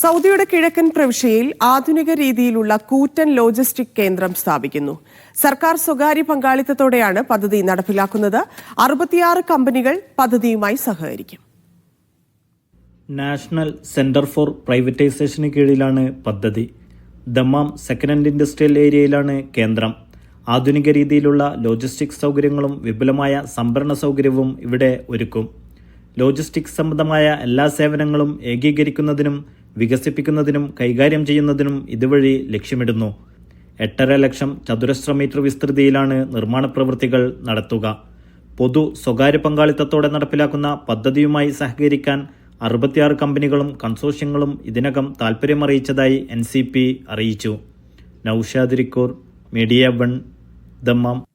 സൗദിയുടെ കിഴക്കൻ പ്രവിശ്യയിൽ ആധുനിക രീതിയിലുള്ള കൂറ്റൻ ലോജിസ്റ്റിക് കേന്ദ്രം സ്ഥാപിക്കുന്നു. സർക്കാർ സ്വകാര്യ പങ്കാളിത്തത്തോടെയാണ് പദ്ധതി നടപ്പിലാക്കുന്നത്. അറുപത്തിയാറ് കമ്പനികൾ പദ്ധതിയുമായി സഹകരിക്കും. നാഷണൽ സെന്റർ ഫോർ പ്രൈവറ്റൈസേഷന് കീഴിലാണ് പദ്ധതി. ദമ്മാം സെക്കൻഡ് ഹാൻഡ് ഇൻഡസ്ട്രിയൽ ഏരിയയിലാണ് കേന്ദ്രം. ആധുനിക രീതിയിലുള്ള ലോജിസ്റ്റിക് സൗകര്യങ്ങളും വിപുലമായ സംഭരണ സൗകര്യവും ഇവിടെ ഒരുക്കും. ലോജിസ്റ്റിക്സ് സംബന്ധമായ എല്ലാ സേവനങ്ങളും ഏകീകരിക്കുന്നതിനും വികസിപ്പിക്കുന്നതിനും കൈകാര്യം ചെയ്യുന്നതിനും ഇതുവഴി ലക്ഷ്യമിടുന്നു. എട്ടര ലക്ഷം ചതുരശ്ര മീറ്റർ വിസ്തൃതിയിലാണ് നിർമ്മാണ പ്രവൃത്തികൾ നടത്തുക. പൊതു സ്വകാര്യ പങ്കാളിത്തത്തോടെ നടപ്പിലാക്കുന്ന പദ്ധതിയുമായി സഹകരിക്കാൻ അറുപത്തിയാറ് കമ്പനികളും കൺസോഷ്യങ്ങളും ഇതിനകം താൽപ്പര്യമറിയിച്ചതായി എൻ സി പി അറിയിച്ചു. നൌഷാദ് റിക്കൂർ മീഡിയ വൺ ദമ്മാം.